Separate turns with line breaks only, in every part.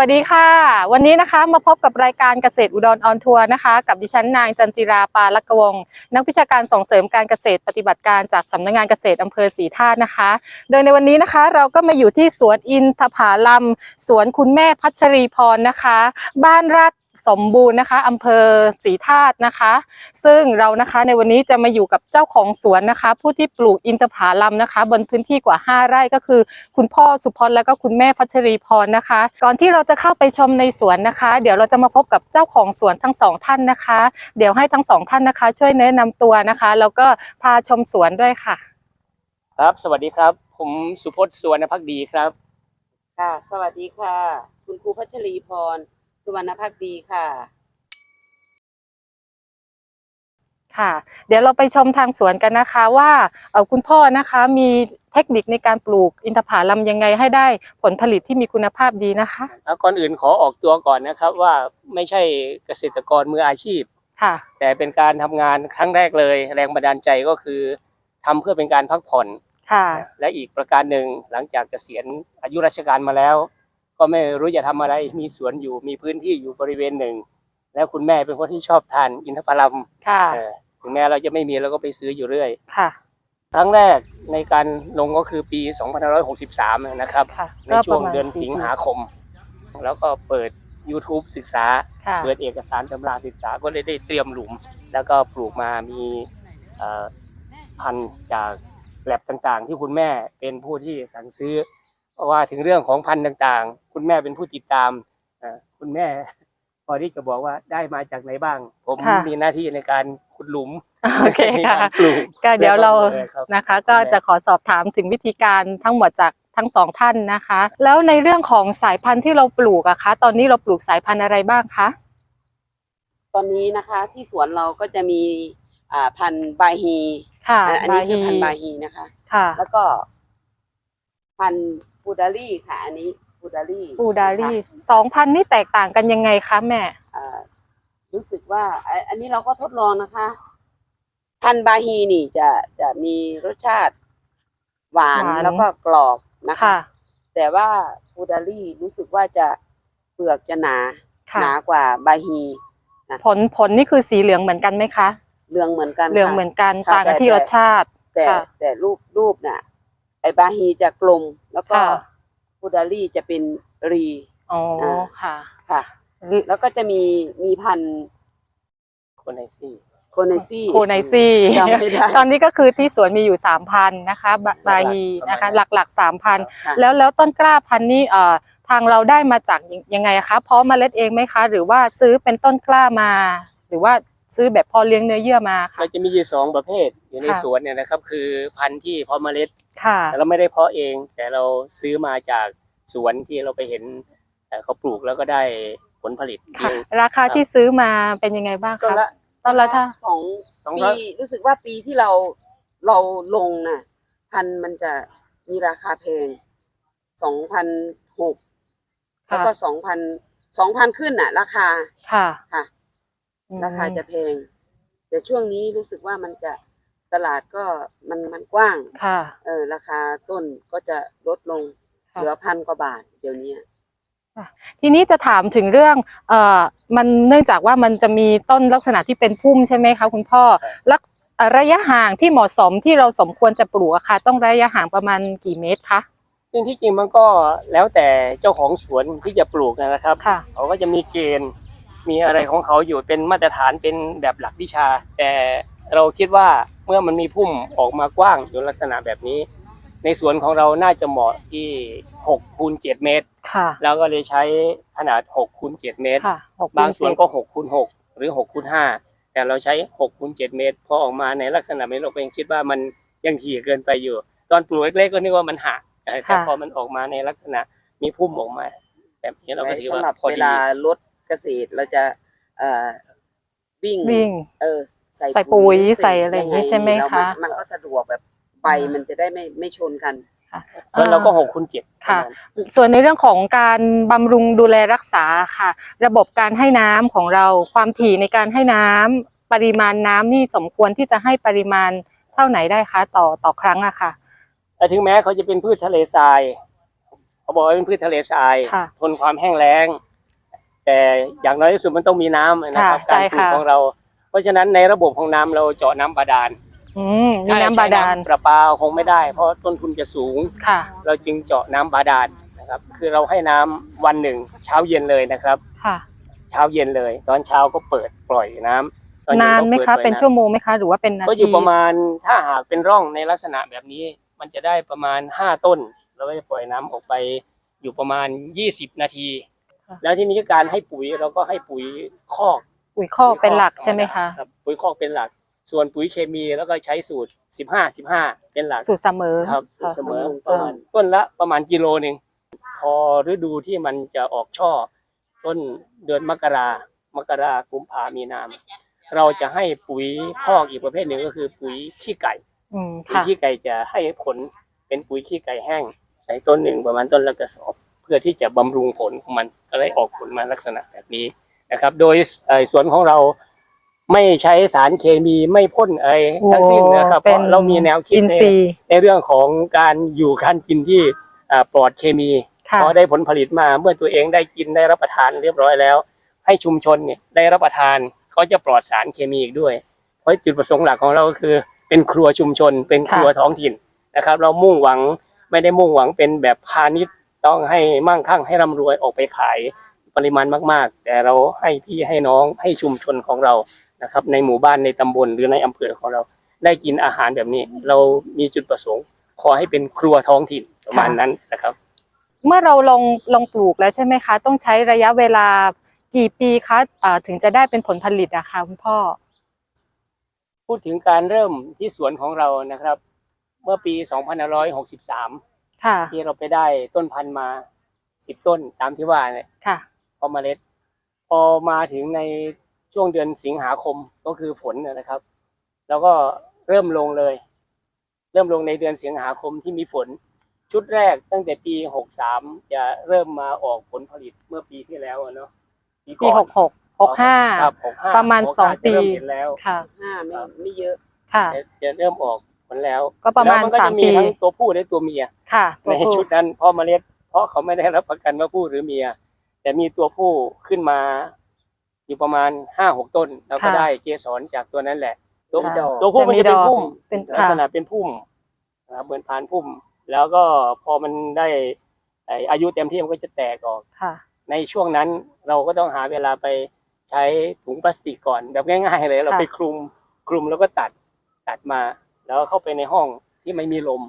วัสดีค่ะ วันนี้นะคะมาพบกับรายการเกษตรอุดรออนทัวร์นะคะ กับดิฉันนางจันจิราปาลักวง นักวิชาการส่งเสริมการเกษตรปฏิบัติการจากสำนักงานเกษตรอำเภอศรีธาตุนะคะ โดยในวันนี้นะคะเราก็มาอยู่ที่สวนอินทผาลัมสวนคุณแม่พัชรีพรนะคะ บ้านราช สมบูรณ์นะคะอำเภอศรีธาตุนะคะ ซึ่งเรานะคะในวันนี้จะมาอยู่กับเจ้าของสวนนะคะ ผู้ที่ปลูกอินทผาลัมนะคะ บนพื้นที่กว่า 5 ไร่ก็คือ คุณพ่อสุพจน์และก็คุณแม่พัชรีพรนะคะ ก่อนที่เราจะเข้าไปชมในสวนนะคะ เดี๋ยวเราจะมาพบกับเจ้าของสวนทั้งสองท่านนะคะ เดี๋ยวให้ทั้งสองท่านนะคะ ช่วยแนะนำตัวนะคะแล้วก็พาชมสวนด้วยค่ะ
ครับ สวัสดีครับ ผมสุพจน์สุวรรณพักดีครับ
ค่ะ สวัสดีค่ะ คุณครูพัชรีพร สุวรรณพักดีค่ะ
ค่ะ เดี๋ยวเราไปชมทางสวนกันนะคะว่าเอ่อคุณพ่อนะคะมีเทคนิคในการปลูกอินทผลัมยังไงให้ได้ผลผลิตที่มีคุณภาพดีนะคะ
แล้วก่อนอื่นขอออกตัวก่อนนะครับว่าไม่ใช่เกษตรกรมืออาชีพ
ค่ะ
แต่เป็นการทำงานครั้งแรกเลย แรงบันดาลใจก็คือทำเพื่อเป็นการพักผ่อน
ค่ะ
และอีกประการหนึ่งหลังจากเกษียณอายุราชการมาแล้ว ก็ไม่รู้จะทำอะไรมีสวนอยู่มีพื้นที่อยู่บริเวณหนึ่ง แล้วคุณแม่เป็นคนที่ชอบทานอินทผลัม
ค่ะ
เออถึงแม้เราจะไม่มีเราก็ไปซื้ออยู่เรื่อย
ค่ะ
ครั้งแรกในการลงก็คือปี 2563 นะครับ
ค่ะ
ในช่วง
ก็ประมาณ
เดือน
สี่
สิง
ปี
หาคม แล้วก็เปิด YouTube ศึกษา
ค่ะ
เปิดเอกสารตำราศึกษาก็เลยได้เตรียมหลุม แล้วก็ปลูกมามีเอ่อพันธุ์จากแลบต่างๆ ที่คุณแม่เป็นผู้ที่สั่งซื้อเพราะ ว่าถึงเรื่องของพันธุ์ต่างๆ คุณแม่เป็นผู้ติดตามเอ่อคุณแม่ พอที่จะบอกว่าได้มาจากไหนบ้าง ผม
ค่ะ
มีหน้าที่ในการขุดหลุม
โอเค
ใน
ค่ะ
การปลูก
ก็เดี๋ยวเรา
แล้ก็ดูแลครับ
นะคะ ก็จะขอสอบถามถึงวิธีการทั้งหมดจากทั้งสองท่านนะคะ แล้วในเรื่องของสายพันธุ์ที่เราปลูกอะคะ ตอนนี้เราปลูกสายพันธุ์อะไรบ้างคะ
ตอนนี้นะคะที่สวนเราก็จะมีอ่าพันธุ์บาฮี
ค่ะ
อ่าอันนี้คือพันธุ์บาฮีนะคะ
ค่ะ
แล้วก็พันธุ์ ฟูดารี่ค่ะ อันนี้ฟูดารี่
ฟูดารี่
นะคะ
สองพันธุ์นี่แตกต่างกันยังไงคะแม่
อ่ารู้สึกว่าอ่าอันนี้เราก็ทดลองนะคะ พันธุ์บาฮีนี่จะจะมีรสชาติ หวาน
หวาน
แล้วก็กรอบนะคะ
ค่ะ
แต่ว่าฟูดารี่รู้สึกว่าจะเปลือกจะหนา
ค่ะ
หนากว่าบาฮี
ผลผลนี่คือสีเหลืองเหมือนกันไหมคะ
เหลืองเหมือนกัน
เหลือง
ค่ะ
เหมือนกัน
ค่ะ
ต่างกัน
แต่
ที่รสชาติ
แต่
ค่ะ
แต่รูปรูปน่ะ ไอบาฮีจะกลม แล้วก็
ค่ะ
ฟูดารี่จะเป็นรี
อ๋อ
อ่า
ค่ะ
ค่ะ แล้วก็จะมีมีพันธุ์
คนไอซี่
โคเนซี่
โคไนซี่
จำไม่ได้
ตอนนี้ก็คือที่สวนมีอยู่สามพันนะคะบะบาฮีนะคะหลักๆสามพัน
ค่ะ
แล้วแล้วต้นกล้าพันธุ์นี่เอ่อทางเราได้มาจากยังยังไงอะคะเพาะเมล็ดเองไหมคะ หรือว่าซื้อเป็นต้นกล้ามา หรือว่า ซื้อแบบพอเลี้ยงเนื้อเยื่อมาค่ะ
เราจะมีอยู่สองประเภทอยู่ใน
ค่ะ
สวนเนี่ยนะครับ คือพันธุ์ที่เพาะเมล็ด
ค่ะ
แต่เราไม่ได้เพาะเอง แต่เราซื้อมาจากสวนที่เราไปเห็นเอ่อเขาปลูกแล้วก็ได้ผลผลิต
ค่ะ
ดี
ราคาที่ซื้อมาเป็นยังไงบ้าง
ต้น
คะ
ละ
ต้นละเท่า
สอง
สอง
ปี
ร้อย
รู้สึกว่าปีที่เราเราลงน่ะ พันธุ์มันจะมีราคาแพงสองพันหกแล้วก็สองพันสองพันขึ้นน่ะ ราคา
ค่ะ
ค่ะ
อืม
ราคาจะแพง แต่ช่วงนี้รู้สึกว่ามันจะตลาดก็มันมันกว้าง
ค่ะ
เออราคาต้นก็จะลดลง
ค่ะ
เหลือพันกว่าบาทเดี๋ยวนี้
ทีนี้จะถามถึงเรื่องเอ่อมันเนื่องจากว่ามันจะมีต้นลักษณะที่เป็นพุ่มใช่ไหมคะคุณพ่อแล้วเอ่อระยะห่างที่เหมาะสมที่เราสมควรจะปลูกอะค่ะ ต้องระยะห่างประมาณกี่เมตรคะ
ซึ่งที่จริงมันก็แล้วแต่เจ้าของสวนที่จะปลูกนะครับ
ค่ะ
เขาก็จะมีเกณฑ์ มีอะไรของเขาอยู่เป็นมาตรฐานเป็นแบบหลักวิชา แต่เราคิดว่าเมื่อมันมีพุ่มออกมากว้างอยู่ลักษณะแบบนี้ ในสวนของเราน่าจะเหมาะที่6คูณ7เมตร
ค่ะ
แล้วก็เลยใช้ขนาด6คูณ7เมตร
ค่ะหก
บางส่วน
คูณ
ก็6คูณ6หรือ6คูณ5แต่เราใช้6คูณ7เมตรพอออกมาในลักษณะนี้เราก็ยังคิดว่ามันยังถี่เกินไปอยู่ ตอนปลูกเล็กๆก็นึกว่ามันหักเออแต่พอมันออกมาในลักษณะมีพุ่มออกมา แบบนี้เราก็ถือ
สำ
ว่า
หรับ
พอ
เว
ดี
ลารถ เกษตรเราจะเอ่อวิ่ง
วิ่ง
เออใส่
ใส่ปุ๋ยใส่อะไรอย่างงี้ใช่ไหม
แล้ว
คะ
นมันก็สะดวกแบบใบมันจะได้ไม่ไม่ชนกัน
ส่วนเราก็6คูณ7
ค่ะ ส่วนในเรื่องของการบำรุงดูแลรักษาค่ะ ระบบการให้น้ำของเราความถี่ในการให้น้ำปริมาณน้ำนี่สมควรที่จะให้ปริมาณเท่าไหนได้คะต่อต่อครั้งอะค่ะ
แต่ถึงแม้เขาจะเป็นพืชทะเลทรายเขาบอกว่าเป็นพืชทะเลทราย
ค่ะ
ทนความแห้งแล้ง แต่อย่างน้อยที่สุดมันต้องมีน้ำนะครับ
ค่ะใช่
การปลูก
ค่ะ
ของเรา เพราะฉะนั้นในระบบของน้ำเราเจาะน้ำบาดาล
อืมมีน้ำบาดาล
ถ้ใช้ประปาคงไม่ได้ เพราะต้นทุนจะสูง
ค่ะ
เราจึงเจาะน้ำบาดาลนะครับ คือเราให้น้ำวันหนึ่งเช้าเย็นเลยนะครับ
ค่ะ
เช้าเย็นเลย ตอนเช้าก็เปิดปล่อยน้ำตอย็
นานไหม
ก็ปิด
คะ
ปล่อย
เป็นำชั่วโมงไหมคะ หรือว่าเป็นนาที
ก็อยู่ประมาณถ้าหากเป็นร่องในลักษณะแบบนี้ มันจะได้ประมาณห้าต้น เราก็จะปล่อยน้ำออกไปอยู่ประมาณยี่สิบนาที แล้วที่นี้การให้ปุ๋ยเราก็ให้ปุ๋ยคอก
ปุ๋ยคอกเป็นหลักใช่ไหมคะ
รับปุ๋ยคอกเป็นหลัก ส่วนปุ๋ยเคมีแล้วก็ใช้สูตรสิบห้าสิบห้าเป็นหลัก
สูตรเสมอ
ครับสูตรเสมอ
ค่ะ
ประมาณต้นละประมาณกิโลหนึ่งพอฤดูที่มันจะออกช่อ ต้นเดือนมกรามกรากุมภามีนามเราจะให้ปุ๋ยคอกอีกประเภทหนึ่งก็คือ ปุ๋ยขี้ไก่
อืม
ปุ๋ย
ค่ะ
ขี้ไก่จะให้ผลเป็นปุ๋ยขี้ไก่แห้ง ใส่ต้นหนึ่งประมาณต้นละกระสอบ เพื่อที่จะบำรุงผลของมันก็เลยออกผลมาลักษณะแบบนี้นะครับ โดยเอ่อสวนของเราไม่ใช้สารเคมีไม่พ่นอะไรทั้งสิ้นนะครับเพ
เป็น
ราะเรามีแนวคิด
อิน
ใน
ทรีย์
ในเรื่องของการอยู่การกินที่อ่าปลอดเคมี
ค่ะ
พอได้ผลผลิตมาเมื่อตัวเองได้กินได้รับประทานเรียบร้อยแล้ว ให้ชุมชนเนี่ยได้รับประทานก็จะปลอดสารเคมีอีกด้วย เพราะจุดประสงค์หลักของเราก็คือ เป็นครัวชุมชน เป็นครัวท้องถิ่นนะครับ เรามุ่งหวังไม่ได้มุ่งหวังเป็นแบบพาณิชย์ ต้องให้มั่งคั่งให้ร่ำรวยออกไปขายปริมาณมาก ๆ แต่เราให้พี่ให้น้องให้ชุมชนของเรานะครับ ในหมู่บ้านในตำบลหรือในอำเภอของเรา ได้กินอาหารแบบนี้ เรามีจุดประสงค์ ขอให้เป็นครัวท้องถิ่นประมาณนั้นนะครับ
เมื่อเราลงลงปลูกแล้วใช่ไหมคะ ต้องใช้ระยะเวลากี่ปีคะอ่าถึงจะได้เป็นผลผลิตอะคะคุณพ่อ
พูดถึงการเริ่มที่สวนของเรานะครับ เมื่อปี 2563
ค่ะ
ที่เราไปได้ต้นพันธุ์มา10ต้นตามที่ว่าเนี่ย
ค่ะ
พอเมล็ด พอมาถึงในช่วงเดือนสิงหาคมก็คือฝนเนี่ยนะครับ แล้วก็เริ่มลงเลย เริ่มลงในเดือนสิงหาคมที่มีฝน ชุดแรกตั้งแต่ปี63จะเริ่มมาออกผลผลิตเมื่อปีที่แล้วอะเนาะ
ปี
ก่อน
หกหกหกห้า
ครับ65
ประมาณ
65
สองปี
จะเริ่มเห็นแล้ว
ค่ะ
ห้าไม่ไม่เยอะ
ค่ะ
จะจะเริ่มออก ผลแล้ว
ก็ประมาณ
แล้วนก็
สาม
จะมี
ปี
ทั้งตัวผู้และตัวเมีย
ค่ะตัว
ใน
ผู้
ชุดนั้นพ่อเมล็ด เพราะเขาไม่ได้รับประกันว่าผู้หรือเมีย แต่มีตัวผู้ขึ้นมา อยู่ประมาณห้าหกต้นแล้วก็ได้เกสรจากตัวนั้นแหละ ตัว
มีดอก
ตัวผู้มันจะเป็นพุ่ม
เป็น
ลัก
ค่ะ
ษณะเป็นพุ่มนะครับเหมือนพานพุ่ม แล้วก็พอมันได้ไอ้อายุเต็มที่มันก็จะแตกออก
ค่ะ
ในช่วงนั้นเราก็ต้องหาเวลาไปใช้ถุงพลาสติกก่อนแบบง่ายๆเลยเรา
ค่ะ
ไปคลุมคลุมแล้วก็ตัดตัดมา แล้วเข้าไปในห้องที่ไม่มีลม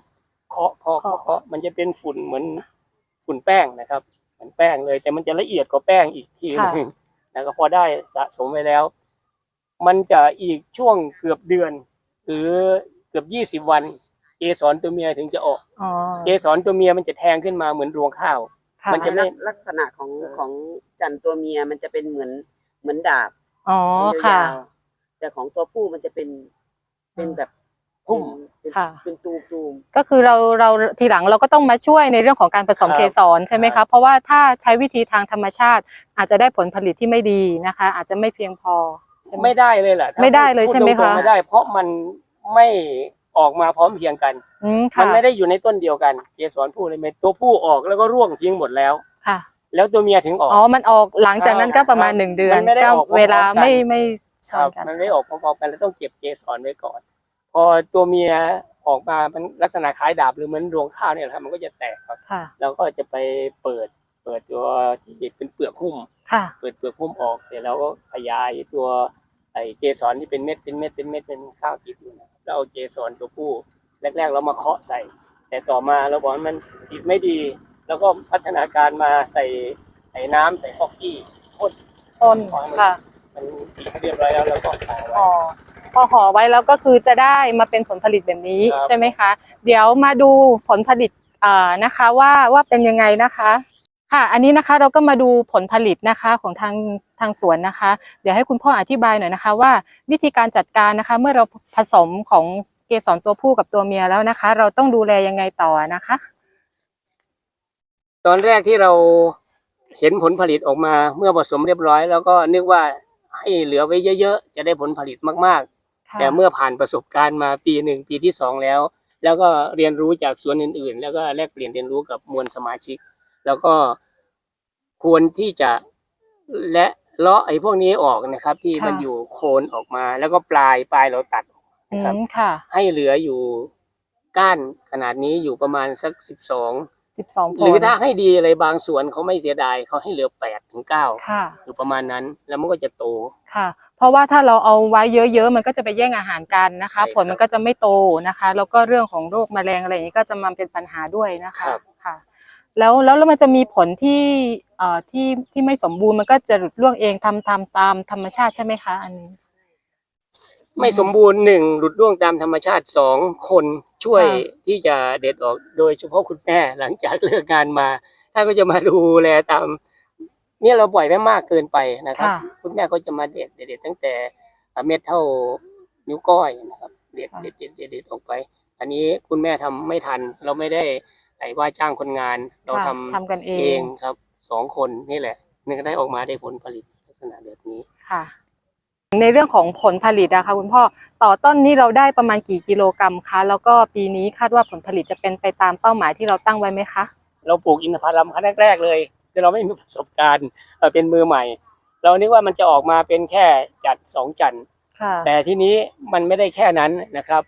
เคาะเคาะเคาะเคาะมันจะเป็นฝุ่นเหมือนฝุ่นแป้งนะครับ เหมือนแป้งเลย แต่มันจะละเอียดกว่าแป้งอีกทีหนึงแล้วก็พอได้สะสมไว้แล้ว มันจะอีกช่วงเกือบเดือน หรือเกือบยี่สิบวัน เกสรตัวเมียถึงจะออก
อ๋อ
เกสรตัวเมียมันจะแทงขึ้นมาเหมือนรวงข้าว
ค่ะ
มันจะไม่
ลักลักษณะของ
เออ
ของจันทร์ตัวเมียมันจะเป็นเหมือนเหมือนดาบ
อ๋อ
เป็น
ค่ะ
ยาวๆแต่ของตัวผู้มันจะเป็นเป็นแบบ
พุ่ม
เป็น
ค่ะ
เป็นตูมตูม
ก็คือเราเราทีหลังเราก็ต้องมาช่วยในเรื่องของการผสม
ครับ
เกสรใช่ไหม
ครั
คะ
บ
เพราะว่าถ้าใช้วิธีทางธรรมชาติ อาจจะได้ผลผลิตที่ไม่ดีนะคะ อาจจะไม่เพียงพอใช่ไหม
ไม่ได้เลยแหละถ้า
ไม่ได้เลย
พู
ใช่ไหม
ตรง
คะ
ๆไม่ได้ เพราะมันไม่ออกมาพร้อมเพรียงกัน
อืม
มั
ค่ะ
นไม่ได้อยู่ในต้นเดียวกันเกสรผู้เลยเม็ดตัวผู้ออกแล้วก็ร่วงทิ้งหมดแล้ว
ค่ะ
แล้วตัวเมียถึงออก
อ๋อมันออกหลังจากนั้นก็ประมาณหนึ่งเดือน
มันไม่ได้
ก็
ออกพร้อมๆ
เวลา
กัน
ไม่ไม่ช
ครั
น
บ
กัน
มันไม่ออกพร้อมๆกันแล้วต้องเก็บเกสรไว้ก่อน พอตัวเมียออกมามันลักษณะคล้ายดาบหรือเหมือนรวงข้าวเนี่ยแหละครับมันก็จะแตกครับ
ค่ะ
แล้วก็จะไปเปิดเปิดตัวที่เป็นเปลือกหุ้ม
ค่ะ
เปิดเปลือกหุ้มออกเสร็จแล้วก็ขยายตัวไอเกสรที่เป็นเม็ดเป็นเม็ดเป็นเม็ดเป็นข้าวติดอยู่นะครับแล้วเอาเกสรตัวผู้แรกๆ เรามาเคาะใส่ แต่ต่อมาเราบอกว่ามันติดไม่ดี แล้วก็พัฒนาการมาใส่ใส่น้ำใส่ฟอกกี้พ่น
ต้นค่ะ
มันติดเรียบร้อยแล้วแล้วก็ห่อไว้
ห่อ พอห่อไว้แล้วก็คือจะได้มาเป็นผลผลิตแบบนี้
ครับ
ใช่ไหมคะ เดี๋ยวมาดูผลผลิตอ่านะคะว่าว่าเป็นยังไงนะคะค่ะ อันนี้นะคะเราก็มาดูผลผลิตนะคะของทางทางสวนนะคะ เดี๋ยวให้คุณพ่ออธิบายหน่อยนะคะ ว่าวิธีการจัดการนะคะ เมื่อเราผสมของเกสรตัวผู้กับตัวเมียแล้วนะคะ เราต้องดูแลยังไงต่อนะคะ
ตอนแรกที่เราเห็นผลผลิตออกมาเมื่อผสมเรียบร้อย แล้วก็นึกว่าให้เหลือไว้เยอะ ๆ จะได้ผลผลิตมากๆ
ค่ะ
แต่เมื่อผ่านประสบการณ์มาปีหนึ่งปีที่สองแล้ว แล้วก็เรียนรู้จากสวนอื่นๆ แล้วก็แลกเปลี่ยนเรียนรู้กับมวลสมาชิก แล้วก็ควรที่จะและเลาะไอ้พวกนี้ออกนะครับ ที่
ค่ะ
มันอยู่โคนออกมา แล้วก็ปลายปลายเราตัดออก
อื
นะครับ
มค่ะ
ให้เหลืออยู่ก้านขนาดนี้อยู่ประมาณสักสิบสอง
สิบสองผ
หรือ
ล
ถ้าให้ดีอะไรบางส่วนเขาไม่เสียดายเขาให้เหลือแปดถึงเก้า
ค่ะ
อยู่ประมาณนั้นแล้วมันก็จะโต
ค่ะ เพราะว่าถ้าเราเอาไว้เยอะๆ มันก็จะไปแย่งอาหารกันนะคะ
ใช่ครับ
ผลมันก็จะไม่โตนะคะ แล้วก็เรื่องของโรคแมลงอะไรอย่างนี้ก็จะมาเป็นปัญหาด้วยนะคะ
ครับ
ค่ะ แล้วแล้วแล้วมันจะมีผลที่เอ่อที่ที่ไม่สมบูรณ์มันก็จะหลุดร่วงเองทำทำตามธรรมชาติใช่ไหมคะ อันนี้
ไม่สมบูรณ์หนึ่งหลุดร่วงตามธรรมชาติสองคนช่วย
ค่ะ
ที่จะเด็ดออกโดยเฉพาะคุณแม่หลังจากเลิกงานมาท่านก็จะมาดูแลตาม เนี่ยเราปล่อยไว้มากเกินไปนะครับ
ค่ะ
คุณแม่ก็จะมาเด็ดเด็ดตั้งแต่เม็ดเท่านิ้วก้อยนะครับ เด็ด
ค่ะ
เด็ดเด็ดเด็ดเด็ดออกไป อันนี้คุณแม่ทำไม่ทัน เราไม่ได้ไอ้ว่าจ้างคนงาน เรา
ค่ะ
ทำ
ทำกันเอ
เองงครับสองคนนี่แหละนึงได้ออกมาได้ผลผลิตลักษณะแบบนี้
ค่ะ ในเรื่องของผลผลิตอะค่ะคุณพ่อต่อต้นนี้เราได้ประมาณกี่กิโลกรัมคะแล้วก็ปีนี้คาดว่าผลผลิตจะเป็นไปตามเป้าหมายที่เราตั้งไว้ไหมคะ
เราปลูกอินทผลัมครั้งแรก ๆ เลยคือเราไม่มีประสบการณ์เอ่อเป็นมือใหม่ เรานึกว่ามันจะออกมาเป็นแค่จัดสองจันทร์
ค่ะ
แต่ทีนี้มันไม่ได้แค่นั้นนะครับ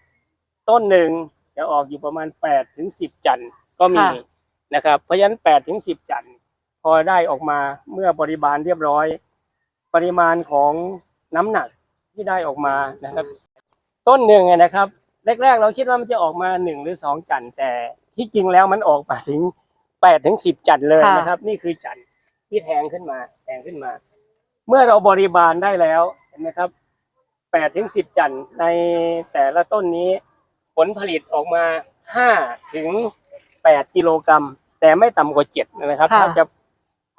ต้นหนึ่งจะออกอยู่ประมาณแปดถึงสิบจันทร์ก็มี
ค่ะ
นะครับ เพราะฉะนั้นแปดถึงสิบจันทร์พอได้ออกมาเมื่อบริบาลเรียบร้อย ปริมาณของ น้ำหนักที่ได้ออกมานะครับ ต้นหนึ่งอะนะครับ แรกๆ เราคิดว่ามันจะออกมาหนึ่งหรือสองจันทร์แต่ที่จริงแล้วมันออกมาถึงแปดถึงสิบจันทร์เลย
ค่ะ
นะครับ นี่คือจันทร์ที่แทงขึ้นมาแทงขึ้นมา เมื่อเราบริบาลได้แล้วเห็นไหมครับแปดถึงสิบจันทร์ในแต่ละต้นนี้ ผลผลิตออกมาห้าถึงแปดกิโลกรัม แต่ไม่ต่ำกว่าเจ็ดนะครับ
ค่ะ
ถ้าจะ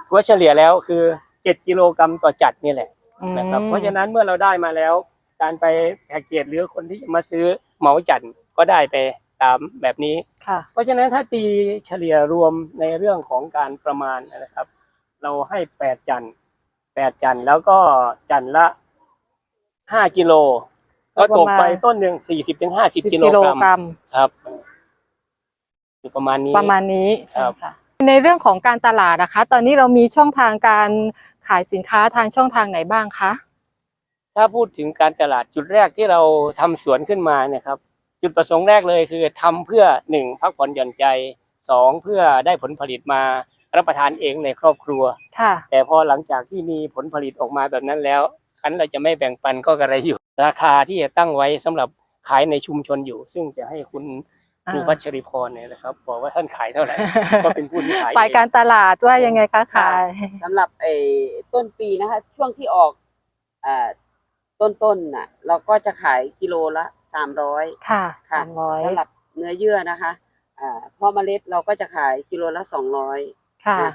ถัวเฉลี่ยแล้วคือเจ็ดกิโลกรัมต่อจัดนี่แหละ
อืม
นะครับ เพราะฉะนั้นเมื่อเราได้มาแล้ว การไปแพ็กเกจหรือคนที่จะมาซื้อเหมาจันทร์ก็ได้ไปตามแบบนี้
ค่ะ
เพราะฉะนั้นถ้าตีเฉลี่ยรวมในเรื่องของการประมาณนะครับ เราให้แปดจันทร์แปดจันทร์แล้วก็จันทร์ละห้ากิโล
ก็
ก็ตกไป
ประมาณ
ต้นหนึ่งสี่สิบถึงห้าสิบ
10
กิโลกรัมครับอยู่ประมาณนี้
ประมาณนี้ใช่
ครับ
ค่ะ ในเรื่องของการตลาดนะคะ ตอนนี้เรามีช่องทางการขายสินค้าทางช่องทางไหนบ้างคะ
ถ้าพูดถึงการตลาดจุดแรกที่เราทำสวนขึ้นมาเนี่ยครับ จุดประสงค์แรกเลยคือทำเพื่อหนึ่งพักผ่อนหย่อนใจสองเพื่อได้ผลผลิตมารับประทานเองในครอบครัว
ค่ะ
แต่พอหลังจากที่มีผลผลิตออกมาแบบนั้นแล้วคันเราจะไม่แบ่งปันก็กระไรอยู่ ราคาที่จะตั้งไว้สำหรับขายในชุมชนอยู่ ซึ่งจะให้คุณ ครู
อ่า
พัชริพรเนี่ยนะครับบอกว่าท่านขายเท่าไหร่ก็เป็นผู้ที่ขาย
ฝ่าย
เอง
การตลาดว่ายังไงคะขาย
สำหรับไอ้ต้นปีนะคะ ช่วงที่ออกอ่าต้นๆน่ะ เราก็จะขายกิโลละสามร้อย
ค่ะ
ค่ะ
สามร้อย
สำหรับเนื้อเยื่อนะคะอ่าเพราะเมล็ดเราก็จะขายกิโลละสองร้อย
ค่ะ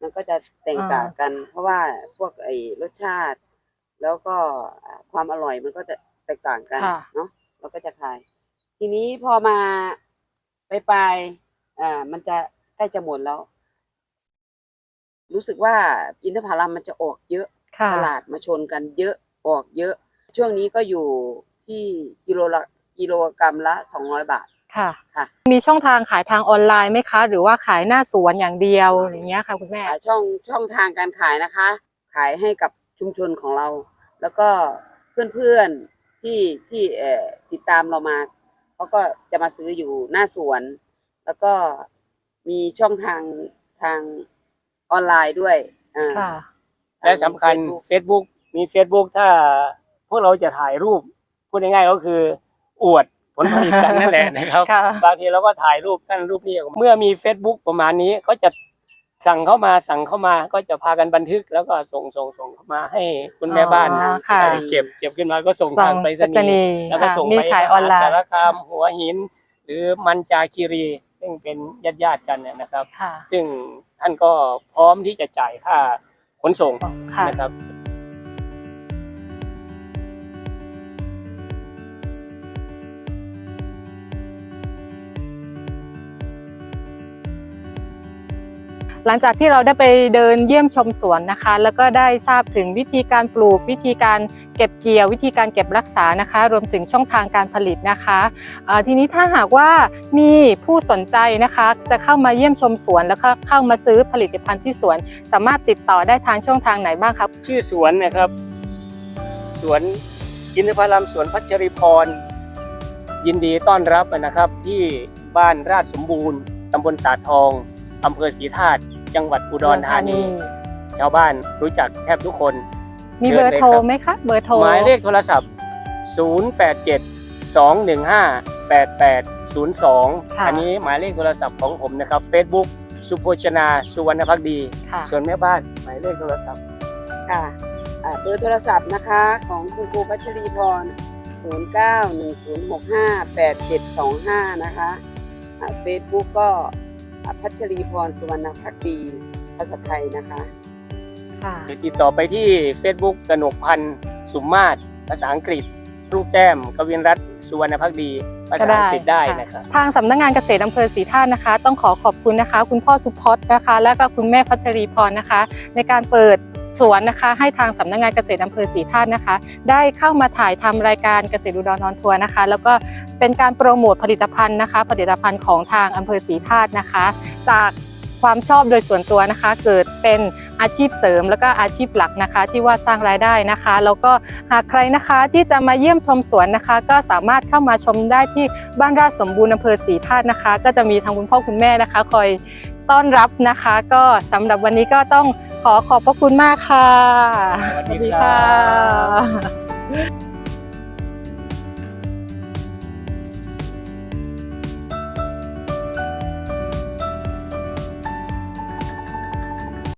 มันก็จะแตกต่างกัน เพราะว่าพวกไอ้รสชาติ แล้วก็อ่าความอร่อยมันก็จะแตกต่างกัน
ค่ะ
เนาะเราก็จะขาย ทีนี้พอมาไปปลายๆอ่า มันจะใกล้จะหมดแล้ว รู้สึกว่าอินทผลัมมันจะออกเยอะ
ค่ะ
ตลาดมาชนกันเยอะออกเยอะ ช่วงนี้ก็อยู่ที่กิโลละกิโลกรัมละสองร้อยบาท
ค่ะ
ค่ะ
มีช่องทางขายทางออนไลน์ไหมคะ หรือว่าขายหน้าสวนอย่างเดียวอย่างเงี้ยค่ะคุณแม่
อ่าช่องช่องทางการขายนะคะ ขายให้กับชุมชนของเรา แล้วก็เพื่อนๆที่ที่เอ่อติดตามเรามา เขาก็จะมาซื้ออยู่หน้าสวน แล้วก็มีช่องทางทางออนไลน์ด้วยอ่า
ค่ะ
และสำคัญ
ทาง Facebook
Facebook มี Facebook ถ้าพวกเราจะถ่ายรูป พูดง่ายๆก็คือ อวดผลผลิตกันนั่นแหละนะครับ
ค่ะ
บางทีเราก็ถ่ายรูปนั่นรูปนี้ออกมาเมื่อมี Facebook ประมาณนี้ก็จะ สั่งเข้ามาสั่งเข้ามาก็จะพากันบันทึกแล้วก็ส่งส่งส่งเข้ามาให้คุณแม่บ้าน
อ๋อค่ะ
เก็บเก็บขึ้นมาก็ส่ง
ส่
ทางงไปรษ
ไปรษณี
ณี
ย์
ย์แล้วก็
ค่ะ
ส่ง
มี
ไป
ขายออนไลน์
สารคามหัวหิน หรือมันจาคีรี ซึ่งเป็นญาติญาติๆกันเนี่ยนะครับ
ค่ะ
ซึ่งท่านก็พร้อมที่จะจ่ายค่าขนส่ง
ค่ะ
นะครับ
หลังจากที่เราได้ไปเดินเยี่ยมชมสวนนะคะ แล้วก็ได้ทราบถึงวิธีการปลูก วิธีการเก็บเกี่ยว วิธีการเก็บรักษานะคะ รวมถึงช่องทางการผลิตนะคะทีนี้ถ้าหากว่ามีผู้สนใจนะคะจะเข้ามาเยี่ยมชมสวน แล้วก็เข้ามาซื้อผลิตภัณฑ์ที่สวน สามารถติดต่อได้ทางช่องทางไหนบ้างครับ
ชื่อสวนนะครับสวนอินทผลัมสวนพัชริพร ยินดีต้อนรับนะครับที่บ้านราชสมบูรณ์ตำบลตาทองอำเภอศรีธาตุ จังหวัดอุดรธานี ชาวบ้านรู้จักแทบทุกคน
มีเบอร์โทรไหมคะ เบอร์โทร
หมายเลขโทรศัพท์ 087 215 8802
ค่ะ
อันนี้หมายเลขโทรศัพท์ของผมนะครับ Facebook สุโภชนา สุวรรณพักดี
ค่ะ
ส่วนแม่บ้านหมายเลขโทรศัพท์
ค่ะอ่าเบอร์โทรศัพท์นะคะของคุณครูพัชรีพร 0910658725 นะคะเฟซบุ๊กก็อ่า พัชรีพรสุวรรณพักดี ภาษาไทยนะคะ
ค่ะ
หรือติดต่อไปที่ Facebook กนกพันธ์สุมมาศภาษาอังกฤษ รูปแต้มกวินรัตน์สุวรรณพักดี ภาษาอังกฤษได้
ค่ะ
นะครับ
ทางสำนักงานเกษตรอำเภอศรีธาตุนะคะ ต้องขอขอบคุณนะคะ คุณพ่อสุพจน์นะคะ และก็คุณแม่พัชรีพรนะคะ ในการเปิด สวนนะคะ ให้ทางสำนักงานเกษตรอำเภอศรีธาตุนะคะ ได้เข้ามาถ่ายทำรายการเกษตรอุดรนอนทัวร์นะคะ แล้วก็เป็นการโปรโมทผลิตภัณฑ์นะคะ ผลิตภัณฑ์ของทางอำเภอศรีธาตุนะคะ จากความชอบโดยส่วนตัวนะคะ เกิดเป็นอาชีพเสริมแล้วก็อาชีพหลักนะคะ ที่ว่าสร้างรายได้นะคะ แล้วก็หากใครนะคะที่จะมาเยี่ยมชมสวนนะคะ ก็สามารถเข้ามาชมได้ที่บ้านราชสมบูรณ์อำเภอศรีธาตุนะคะ ก็จะมีทางคุณพ่อคุณแม่นะคะ คอย ต้อนรับนะคะ ก็สำหรับวันนี้ก็ต้องขอขอบพระคุณมากค่ะ
สวัสดีครับ
ค่ะ